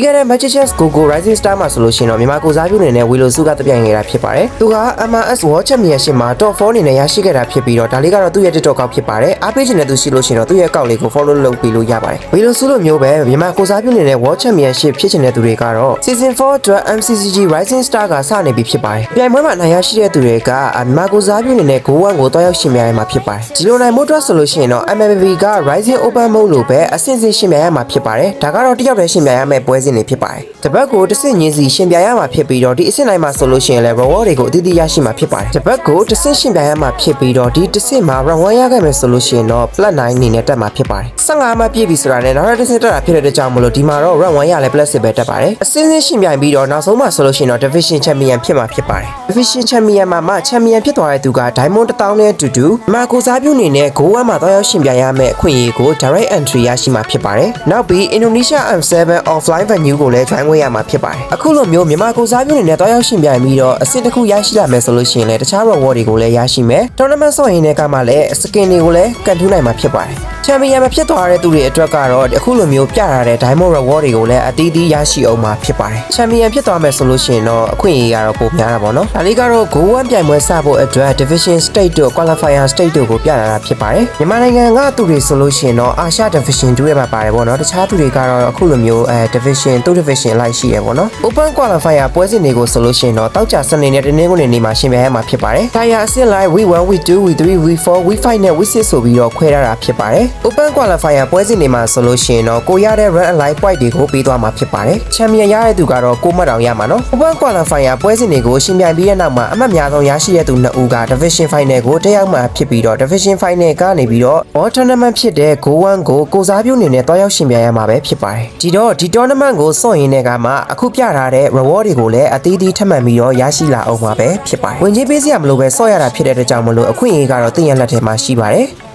ပြီးခဲ့တဲ့ Magicians Gogo Rising Star မှာဆိုလို့ရှိရင်တော့မြန်မာကိုစားပြုအနေနဲ့ဝီလိုစုကတပြိုင်နေတာဖြစ်ပါတယ်သူက MRS World Championship မှာ Top 4အနေနဲ့ရရှိခဲ့တာဖြစ်ပြီးတော့ဒါလေးကတော့သူ့ရဲ့ TikTok ကောက်ဖြစ်ပါတယ်အားပေးချင်တဲ့သူရှိလို့ရှိရင်တော့သူ့ရဲ့ account လေးကို follow လုပ်ပြီးလို့ရပါတယ်ဝီလိုစုလိုမျိုးပဲမြန်မာကိုစားပြုအနေနဲ့ World Championship ဖြစ်ချင်တဲ့သူတွေကတော့ Season 4အတွက် MCCG Rising Star ကစနေပြီဖြစ်ပါတယ်ပြိုင်ပွဲမှာနိုင်ရရှိတဲ့သူတွေကမြန်မာကိုစားပြုအနေနဲ့ Go 1ကိုတွားရောက်ရှင်ပြိုင်ရမှာဖြစ်ပါတယ်ဒီလိုနိုင်မှုအတွက်ဆိုလို့ရှိရင်တော့ MMB က Rising Open Mode လို့ပဲအဆင့်ဆင့်ရှင်ပြိုင်ရမှာဖြစ်ပါတယ်ဒါကတော့တစ်ယောက်တည်းရှင်ပြိုင်ရမယ့်ပွဲစဉ်တွေဖြစ်ပါတယ်တပတ်ကိုတစ်ဆင့်ချင်းစီရှင်ပြိုင်ရမှာဖြစ်ပြီးတော့ဒီအဆင့်တိုင်းမှာဆိုလို့ရှိရင်လည်း reward တွေကိုအသီးသီးရရှိမှာဖြစ်ပါတယ်တပတ်ကိုတစ်ဆင့်ရှင်ပြိုင်ရမှာဖြစ်ပြီးတော့ဒီတစ်ဆင့်မှာ reward ရခဲ့မယ်ဆိုလို့ရှိရင်တော့ flat 9အနေနဲ့တက်မှာဖြစ်ပါတယ်15မှာပြည့်ပြီဆိုတာနဲ့နောက်တစ်ဆင့်တက်တာဖြစ်တဲ့အတွက်ကြောင့်မလို့ဒီမှာတော့ run 1ရလဲ plus 10ပဲတက်ပါတယ်အဆင့်ဆင့်ရှင်ပြိုင်ပြီးတော့နောက်ဆုံးမှာဆိုလို့ရှိရင်တော့ division champion ဖြစ်မှာဖြစ်ပါတယ် division champion မှာမှ champion ဖြစ်သွားတဲ့သူက diamond 1000နဲ့အတူတူမာကိုစားပြုအနေနဲ့ go 1မှာတော့ရောက်ရှင်ပြိုင်ရမယ့်အခွင့်အရေးကို direct entry ရရှိမှာဖြစ်ပါတယ်နောက်ပြီး Indonesia M7 offline venue ကိုလည်း join ဝင်ရမှာဖြစ်ပါတယ်အခုလိုမျိုးမြန်မာကိုစားပြုအနေနဲ့တော့ရောက်ရှင်ပြိုင်ပြီးတော့အဆင့်တစ်ခုရရှိလာမယ်ဆိုလို့ရှိရင်လည်းတခြား reward တွေကိုလည်းရရှိမယ် tournament ဆော့ရင်လည်းကမှလည်း skin တွေကိုလည်းကန်ထူးနိုင်မှာဖြစ်ပါတယ် champion မဖြစ်သွားတဲ့သူတွေအတွက်ကတော့အခုလိုမျိုးပြထားတဲ့ diamond reward တွေကိုလည်းအသီးသီးရရှိအောင်မှာဖြစ်ပါတယ် champion ဖြစ်သွားမယ်ဆိုလို့ရှိရင်တော့အခွင့်အရေးကတော့ပိုများတာပေါ့နော်ဒါလေးကတော့ go 1ပြိုင်ပွဲစဖို့အတွက် division state တို့ qualifier state တို့ကိုပြလာတာဖြစ်ပါတယ်မြန်မာနိုင်ငံကသူတွေဆိုလို့ရှိရင်တော့အာရှ division 2ရဲ့မှာပါတယ်ပေါ့နော်တခြားသူတွေကတော့အခုလိုမျိုးအဲ division 2 division လိုက်ရှိရပေါ့နော် open qualifier ပွဲစဉ်တွေကိုဆိုလို့ရှိရင်တော့တောက်ကြစနေနဲ့တနင်္ဂနွေနေ့မှာရှင်ပြိုင်ရမှာဖြစ်ပါတယ်။ Tier အဆင့်လိုက် week 1 week 2 week 3 week 4 week 5နဲ့ week 6ဆိုပြီးတော့ခွဲထားတာဖြစ်ပါတယ်။ open qualifier ပွဲစဉ်တွေမှာဆိုလို့ရှိရင်တော့ကိုရတဲ့ run align point တွေကိုပေးသွားမှာဖြစ်ပါတယ်။ champion ရတဲ့သူကတော့ကိုမှတ်အောင်ရမှာနော်။ open qualifier ပွဲစဉ်တွေကိုရှင်ပြိုင်ပြီးတဲ့နောက်မှာအမှတ်များဆုံးရရှိတဲ့သူနှစ်ဦးက division final ကိုတက်ရောက်မှာဖြစ်ပြီးတော့ division final ကနေပြီးတော့ world tournament ဖြစ်တဲ့ go 1ကိုကိုစားပြုအနေနဲ့တွားရောက်ရှင်ပြိုင်ရမှာပဲဖြစ်ပါတယ်။ဒီတော့ဒီ tournament ကိုစော့ရင်းတဲ့ကမှအခုပြထားတဲ့ reward တွေကိုလည်းအသီးသီးထပ်မံပြီးတော့ရရှိလာအောင်မှာပဲဖြစ်ပါတယ်။ဝင်ကြီးပေးစရာမလိုပဲစော့ရတာဖြစ်တဲ့အတွက်ကြောင့်မလို့အခွင့်အရေးကတော့တင်ရလက်ထဲမှာရှိပါတယ်။